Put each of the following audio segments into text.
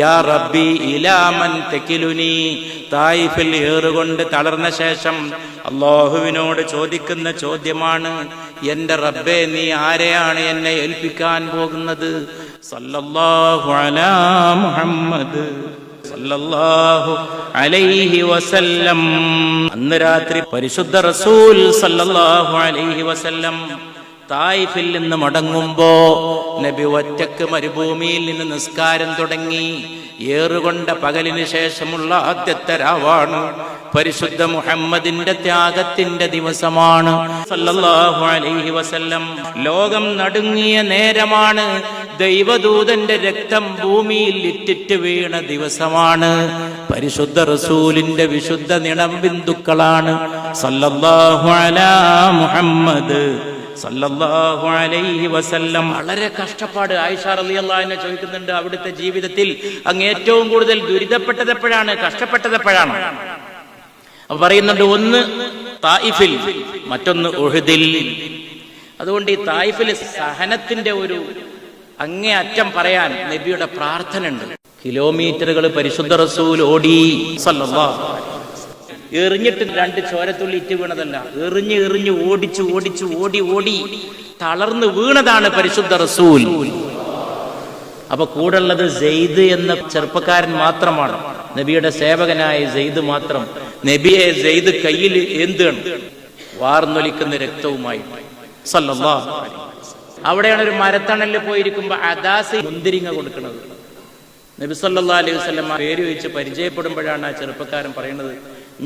യാ റബ്ബി ഇലാമൻ തെക്കിലുനി. തായിഫിൽ ഏറുകൊണ്ട് തളർന്ന ശേഷം അള്ളാഹുവിനോട് ചോദിക്കുന്ന ചോദ്യമാണ് എന്റെ റബ്ബെ നീ ആരെയാണ് എന്നെ ഏൽപ്പിക്കാൻ പോകുന്നത്? സല്ലല്ലാഹു അലാ മുഹമ്മദ് സല്ലല്ലാഹു അലൈഹി വസല്ലം. അന്ന് രാത്രി പരിശുദ്ധ റസൂൽ സല്ലല്ലാഹു അലൈഹി വസല്ലം തായിഫിൽ നിന്ന് മടങ്ങുമ്പോ നബി ഒറ്റയ്ക്ക് മരുഭൂമിയിൽ നിന്ന് നിസ്കാരം തുടങ്ങി ഏറുകൊണ്ട പകലിന് ശേഷമുള്ള ആദ്യത്തെ രാവാണ്. പരിശുദ്ധ മുഹമ്മദിന്റെ ത്യാഗത്തിന്റെ ദിവസമാണ്. സല്ലല്ലാഹു അലൈഹി വസല്ലം. ലോകം നടുങ്ങിയ നേരമാണ്. ദൈവദൂതന്റെ രക്തം ഭൂമിയിൽ ഇറ്റിറ്റ് വീണ ദിവസമാണ്. പരിശുദ്ധ റസൂലിന്റെ വിശുദ്ധ നിണം ബിന്ദുക്കളാണ് സല്ലല്ലാഹു അലാ മുഹമ്മദ്. സല്ലല്ലാഹു അലൈഹി വസല്ലം. വളരെ കഷ്ടപ്പാട് ആയിഷ റളിയല്ലാഹുവിനെ ചോദിക്കുന്നുണ്ട് അവിടുത്തെ ജീവിതത്തിൽ അങ്ങ് ഏറ്റവും കൂടുതൽ ദുരിതപ്പെട്ടത് എപ്പോഴാണ് കഷ്ടപ്പെട്ടത് എപ്പോഴാണ് അപ്പൊ പറയുന്നുണ്ട് ഒന്ന് തായിഫിൽ മറ്റൊന്ന് ഒഴുതിൽ അതുകൊണ്ട് ഈ തായിഫിൽ സഹനത്തിന്റെ ഒരു അങ്ങേ അറ്റം പറയാൻ നബിയുടെ പ്രാർത്ഥന ഉണ്ട് കിലോമീറ്ററുകൾ പരിശുദ്ധ റസൂൽ ഓടി. സല്ലല്ലാഹു എറിഞ്ഞിട്ട് രണ്ട് ചോരത്തുള്ളി ഇറ്റ് വീണതല്ല. എറിഞ്ഞ് എറിഞ്ഞ് ഓടിച്ചു ഓടിച്ചു ഓടി ഓടി തളർന്ന് വീണതാണ് പരിശുദ്ധ റസൂൽ. അപ്പൊ കൂടുള്ളത് സെയ്ദ് എന്ന ചെറുപ്പക്കാരൻ മാത്രമാണ്. നബിയുടെ സേവകനായ സെയ്ദ് മാത്രം. നബിയെ സെയ്ദ് കയ്യിൽ എന്താണ് വാർന്നൊലിക്കുന്ന രക്തവുമായി. അവിടെയാണ് ഒരു മരത്തണലിൽ പോയിരിക്കുമ്പോ അദാസ് മുന്തിരിങ്ങ കൊടുക്കുന്നത്. നബി സല്ലാ അലൈഹി വസ്ലം പേര് വെച്ച് പരിചയപ്പെടുമ്പോഴാണ് ആ ചെറുപ്പക്കാരൻ പറയുന്നത്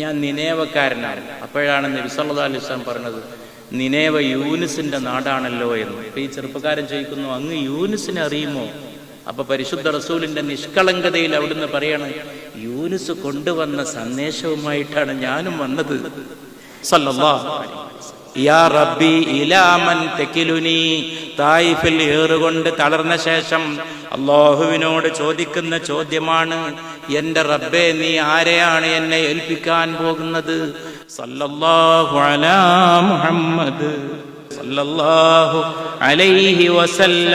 ഞാൻ നിനേവക്കാരനാണ്. അപ്പോഴാണ് നബി അലിസ്ലാം പറഞ്ഞത് നിനേവ യൂനിസിന്റെ നാടാണല്ലോ എന്ന്. അപ്പൊ ഈ ചെറുപ്പക്കാരൻ ചോദിക്കുന്നു അങ്ങ് യൂനിസിനെ അറിയുമോ? അപ്പൊ പരിശുദ്ധ റസൂലിന്റെ നിഷ്കളങ്കതയിൽ അവിടുന്ന് പറയാണ് യൂനിസ് കൊണ്ടുവന്ന സന്ദേശവുമായിട്ടാണ് ഞാനും വന്നത്. യാ റബ്ബി ഇലാമൻ തായിഫിൽ ഏറുകൊണ്ട് തളർന്ന ശേഷം അള്ളാഹുവിനോട് ചോദിക്കുന്ന ചോദ്യമാണ് എന്റെ റബ്ബെ നീ ആരെയാണ് എന്നെ ഏൽപ്പിക്കാൻ പോകുന്നത്? സല്ലല്ലാഹു അലാ മുഹമ്മദ്. സല്ലല്ലാഹു അലൈഹി വസല്ലം.